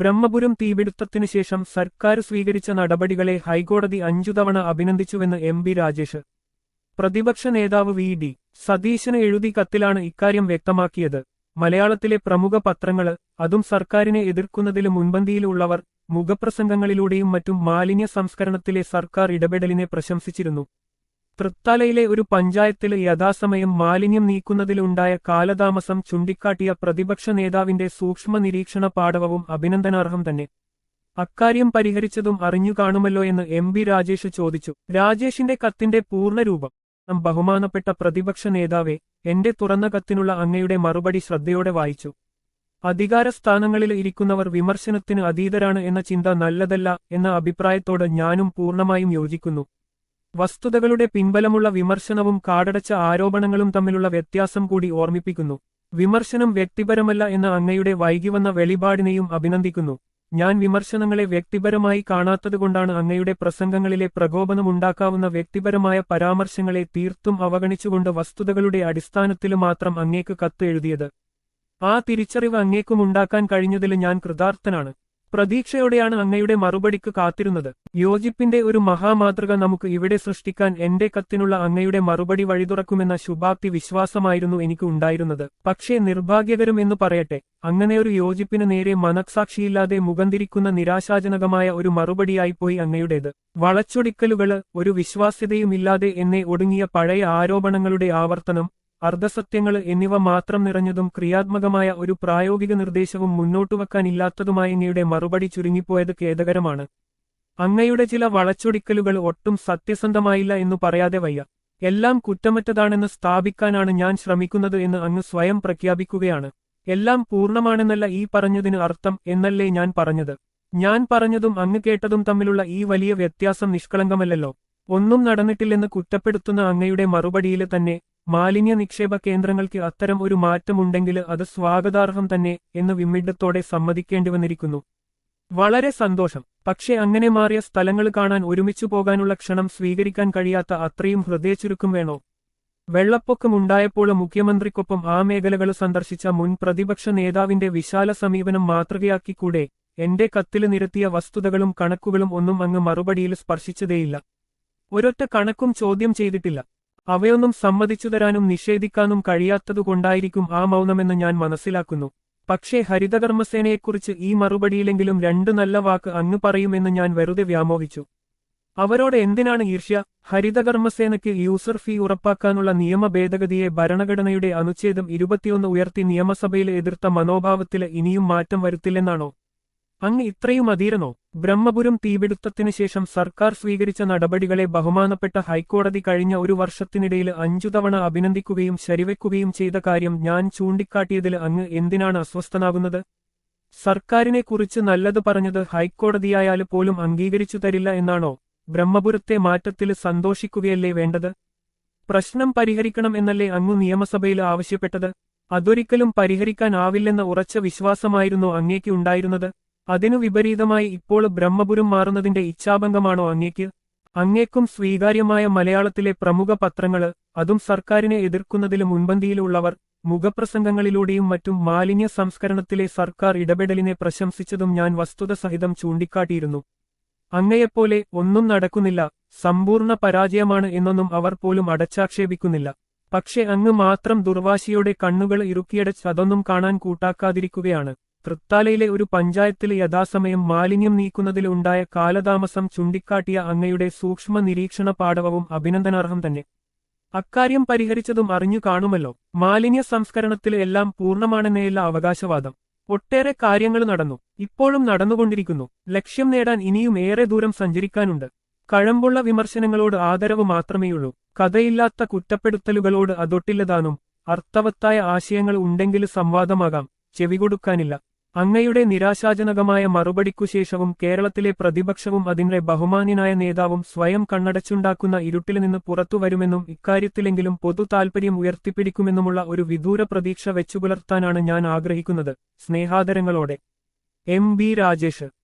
ബ്രഹ്മപുരം തീപിടുത്തത്തിനു ശേഷം സർക്കാർ സ്വീകരിച്ച നടപടികളെ ഹൈക്കോടതി അഞ്ചു തവണ അഭിനന്ദിച്ചുവെന്ന് എം ബി രാജേഷ്. പ്രതിപക്ഷ നേതാവ് വി ഡി സതീശന് എഴുതി കത്തിലാണ് ഇക്കാര്യം വ്യക്തമാക്കിയത്. മലയാളത്തിലെ പ്രമുഖ പത്രങ്ങൾ അതും സർക്കാരിനെ എതിർക്കുന്നതിലും മുൻപന്തിയിലുള്ളവർ മുഖപ്രസംഗങ്ങളിലൂടെയും മറ്റും മാലിന്യ സംസ്കരണത്തിലെ സർക്കാർ ഇടപെടലിനെ പ്രശംസിച്ചിരുന്നു. തൃത്താലയിലെ ഒരു പഞ്ചായത്തിൽ യഥാസമയം മാലിന്യം നീക്കുന്നതിലുണ്ടായ കാലതാമസം ചൂണ്ടിക്കാട്ടിയ പ്രതിപക്ഷ നേതാവിന്റെ സൂക്ഷ്മ നിരീക്ഷണ പാടവവും അഭിനന്ദനാർഹം തന്നെ. അക്കാര്യം പരിഹരിച്ചതും അറിഞ്ഞു കാണുമല്ലോ എന്ന് എം ബി രാജേഷ് ചോദിച്ചു. രാജേഷിന്റെ കത്തിന്റെ പൂർണരൂപം. ബഹുമാനപ്പെട്ട പ്രതിപക്ഷ നേതാവെ എന്റെ തുറന്ന കത്തിനുള്ള അങ്ങയുടെ മറുപടി ശ്രദ്ധയോടെ വായിച്ചു. അധികാര സ്ഥാനങ്ങളിൽ ഇരിക്കുന്നവർ വിമർശനത്തിന് അതീതരാണ് എന്ന ചിന്ത നല്ലതല്ല എന്ന അഭിപ്രായത്തോട് ഞാനും പൂർണമായും യോജിക്കുന്നു. വസ്തുതകളുടെ പിൻബലമുള്ള വിമർശനവും കാടടച്ച ആരോപണങ്ങളും തമ്മിലുള്ള വ്യത്യാസം കൂടി ഓർമ്മിപ്പിക്കുന്നു. വിമർശനം വ്യക്തിപരമല്ല എന്ന അങ്ങയുടെ വൈകിവന്ന വെളിപാടിനെയും അഭിനന്ദിക്കുന്നു. ഞാൻ വിമർശനങ്ങളെ വ്യക്തിപരമായി കാണാത്തതുകൊണ്ടാണ് അങ്ങയുടെ പ്രസംഗങ്ങളിലെ പ്രകോപനമുണ്ടാക്കാവുന്ന വ്യക്തിപരമായ പരാമർശങ്ങളെ തീർത്തും അവഗണിച്ചുകൊണ്ട് വസ്തുതകളുടെ അടിസ്ഥാനത്തിൽ മാത്രം അങ്ങേക്ക് കത്ത് എഴുതിയത് ആ തിരിച്ചറിവ് അങ്ങേക്കും ഉണ്ടാക്കാൻ കഴിഞ്ഞതിൽ ഞാൻ കൃതാർത്ഥനാണ്. പ്രതീക്ഷയോടെയാണ് അങ്ങയുടെ മറുപടിക്ക് കാത്തിരുന്നത്. യോജിപ്പിന്റെ ഒരു മഹാമാതൃക നമുക്ക് ഇവിടെ സൃഷ്ടിക്കാൻ എന്റെ കത്തിനുള്ള അങ്ങയുടെ മറുപടി വഴിതുറക്കുമെന്ന ശുഭാപ്തി വിശ്വാസമായിരുന്നു എനിക്ക് ഉണ്ടായിരുന്നത്. പക്ഷേ നിർഭാഗ്യകരം എന്ന് പറയട്ടെ ഒരു യോജിപ്പിന് നേരെ മനസാക്ഷിയില്ലാതെ മുഖംതിരിക്കുന്ന നിരാശാജനകമായ ഒരു മറുപടിയായിപ്പോയി അങ്ങയുടേത്. വളച്ചൊടിക്കലുകൾ ഒരു വിശ്വാസ്യതയുമില്ലാതെ എന്നെ ഒടുങ്ങിയ പഴയ ആരോപണങ്ങളുടെ ആവർത്തനം അർദ്ധസത്യങ്ങൾ എന്നിവ മാത്രം നിറഞ്ഞതും ക്രിയാത്മകമായ ഒരു പ്രായോഗിക നിർദ്ദേശവും മുന്നോട്ടുവെക്കാനില്ലാത്തതുമായ അങ്ങയുടെ മറുപടി ചുരുങ്ങിപ്പോയത് ഖേദകരമാണ്. അങ്ങയുടെ ചില വളച്ചൊടിക്കലുകൾ ഒട്ടും സത്യസന്ധമായില്ല എന്നു പറയാതെ വയ്യ. എല്ലാം കുറ്റമറ്റതാണെന്ന് സ്ഥാപിക്കാനാണ് ഞാൻ ശ്രമിക്കുന്നത് എന്ന് അങ്ങ് സ്വയം പ്രഖ്യാപിക്കുകയാണ്. എല്ലാം പൂർണമാണെന്നല്ല ഈ പറഞ്ഞതിന് അർത്ഥം എന്നല്ലേ ഞാൻ പറഞ്ഞത്. ഞാൻ പറഞ്ഞതും അങ്ങ് കേട്ടതും തമ്മിലുള്ള ഈ വലിയ വ്യത്യാസം നിഷ്കളങ്കമല്ലല്ലോ. ഒന്നും നടന്നിട്ടില്ലെന്ന് കുറ്റപ്പെടുത്തുന്ന അങ്ങയുടെ മറുപടിയിൽ തന്നെ മാലിന്യ നിക്ഷേപ കേന്ദ്രങ്ങൾക്ക് അത്തരം ഒരു മാറ്റമുണ്ടെങ്കിൽ അത് സ്വാഗതാർഹം തന്നെ എന്ന് വിമ്മിഡത്തോടെ സമ്മതിക്കേണ്ടി വന്നിരിക്കുന്നു വളരെ സന്തോഷം. പക്ഷേ അങ്ങനെ മാറിയ സ്ഥലങ്ങൾ കാണാൻ ഒരുമിച്ചു പോകാനുള്ള ക്ഷണം സ്വീകരിക്കാൻ കഴിയാത്ത അത്രയും ഹൃദയച്ചുരുക്കും വേണോ? വെള്ളപ്പൊക്കമുണ്ടായപ്പോൾ മുഖ്യമന്ത്രിക്കൊപ്പം ആ മേഖലകൾ സന്ദർശിച്ച മുൻ പ്രതിപക്ഷ നേതാവിന്റെ വിശാല സമീപനം മാതൃകയാക്കിക്കൂടെ? എന്റെ കത്തിൽ നിരത്തിയ വസ്തുതകളും കണക്കുകളും ഒന്നും അങ്ങ് മറുപടിയിൽ സ്പർശിച്ചതേയില്ല. ഒരൊറ്റ കണക്കും ചോദ്യം ചെയ്തിട്ടില്ല. അവയൊന്നും സമ്മതിച്ചു തരാനും നിഷേധിക്കാനും കഴിയാത്തതുകൊണ്ടായിരിക്കും ആ മൗനമെന്ന് ഞാൻ മനസ്സിലാക്കുന്നു. പക്ഷേ ഹരിതകർമ്മസേനയെക്കുറിച്ച് ഈ മറുപടിയിലെങ്കിലും രണ്ടു നല്ല വാക്ക് അങ്ങ് പറയുമെന്ന് ഞാൻ വെറുതെ വ്യാമോഹിച്ചു. അവരോട് എന്തിനാണ് ഈർഷ്യ? ഹരിതകർമ്മസേനയ്ക്ക് യൂസർ ഫീ ഉറപ്പാക്കാനുള്ള നിയമ ഭേദഗതിയെ ഭരണഘടനയുടെ അനുച്ഛേദം ഇരുപത്തിയൊന്ന് ഉയർത്തി നിയമസഭയിൽ എതിർത്ത മനോഭാവത്തിൽ ഇനിയും മാറ്റം വരുത്തില്ലെന്നാണോ? അങ്ങ് ഇത്രയും അധീരനോ? ബ്രഹ്മപുരം തീപിടുത്തത്തിനു ശേഷം സർക്കാർ സ്വീകരിച്ച നടപടികളെ ബഹുമാനപ്പെട്ട ഹൈക്കോടതി കഴിഞ്ഞ ഒരു വർഷത്തിനിടയിൽ അഞ്ചു തവണ അഭിനന്ദിക്കുകയും ശരിവെക്കുകയും ചെയ്ത കാര്യം ഞാൻ ചൂണ്ടിക്കാട്ടിയതിൽ അങ്ങ് എന്തിനാണ് അസ്വസ്ഥനാകുന്നത്? സർക്കാരിനെക്കുറിച്ച് നല്ലത് പറഞ്ഞത് ഹൈക്കോടതിയായാൽ പോലും അംഗീകരിച്ചു തരില്ല എന്നാണോ? ബ്രഹ്മപുരത്തെ മാറ്റത്തിൽ സന്തോഷിക്കുകയല്ലേ വേണ്ടത്? പ്രശ്നം പരിഹരിക്കണം എന്നല്ലേ അങ്ങു നിയമസഭയിൽ ആവശ്യപ്പെട്ടത്? അതൊരിക്കലും പരിഹരിക്കാനാവില്ലെന്ന ഉറച്ച വിശ്വാസമായിരുന്നു അങ്ങേക്ക് ഉണ്ടായിരുന്നത്. അതിനു വിപരീതമായി ഇപ്പോൾ ബ്രഹ്മപുരം മാറുന്നതിന്റെ ഇച്ഛാഭംഗമാണോ അങ്ങേക്ക്? അങ്ങേക്കും സ്വീകാര്യമായ മലയാളത്തിലെ പ്രമുഖ പത്രങ്ങൾ അതും സർക്കാരിനെ എതിർക്കുന്നതിലും മുൻപന്തിയിലുള്ളവർ മുഖപ്രസംഗങ്ങളിലൂടെയും മറ്റും മാലിന്യ സംസ്കരണത്തിലെ സർക്കാർ ഇടപെടലിനെ പ്രശംസിച്ചതും ഞാൻ വസ്തുത സഹിതം ചൂണ്ടിക്കാട്ടിയിരുന്നു. അങ്ങയെപ്പോലെ ഒന്നും നടക്കുന്നില്ല സമ്പൂർണ പരാജയമാണ് എന്നൊന്നും അവർ പോലും അടച്ചാക്ഷേപിക്കുന്നില്ല. പക്ഷെ അങ്ങ് മാത്രം ദുർവാശിയുടെ കണ്ണുകൾ ഇറുക്കിയടച്ച് അതൊന്നും കാണാൻ കൂട്ടാക്കാതിരിക്കുകയാണ്. തൃത്താലയിലെ ഒരു പഞ്ചായത്തിൽ യഥാസമയം മാലിന്യം നീക്കുന്നതിലുണ്ടായ കാലതാമസം ചൂണ്ടിക്കാട്ടിയ അങ്ങയുടെ സൂക്ഷ്മ നിരീക്ഷണ പാടവവും അഭിനന്ദനാർഹം തന്നെ. അക്കാര്യം പരിഹരിച്ചതും അറിഞ്ഞു കാണുമല്ലോ. മാലിന്യ സംസ്കരണത്തിൽ എല്ലാം പൂർണമാണെന്നേയുള്ള അവകാശവാദം. ഒട്ടേറെ കാര്യങ്ങൾ നടന്നു. ഇപ്പോഴും നടന്നുകൊണ്ടിരിക്കുന്നു. ലക്ഷ്യം നേടാൻ ഇനിയും ഏറെ ദൂരം സഞ്ചരിക്കാനുണ്ട്. കഴമ്പുള്ള വിമർശനങ്ങളോട് ആദരവ് മാത്രമേയുള്ളൂ. കഥയില്ലാത്ത കുറ്റപ്പെടുത്തലുകളോട് അതൊട്ടില്ലതാനും അർത്ഥവത്തായ ആശയങ്ങൾ ഉണ്ടെങ്കിൽ സംവാദമാകാം. ചെവികൊടുക്കാനില്ല അങ്ങയുടെ നിരാശാജനകമായ മറുപടിക്കുശേഷവും കേരളത്തിലെ പ്രതിപക്ഷവും അതിന്റെ ബഹുമാന്യനായ നേതാവും സ്വയം കണ്ണടച്ചുണ്ടാക്കുന്ന ഇരുട്ടിൽ നിന്ന് പുറത്തുവരുമെന്നും ഇക്കാര്യത്തിലെങ്കിലും പൊതു താൽപര്യം ഉയർത്തിപ്പിടിക്കുമെന്നുമുള്ള ഒരു വിദൂര പ്രതീക്ഷ വെച്ചുപുലർത്താനാണ് ഞാൻ ആഗ്രഹിക്കുന്നത്. സ്നേഹാദരങ്ങളോടെ. എം രാജേഷ്.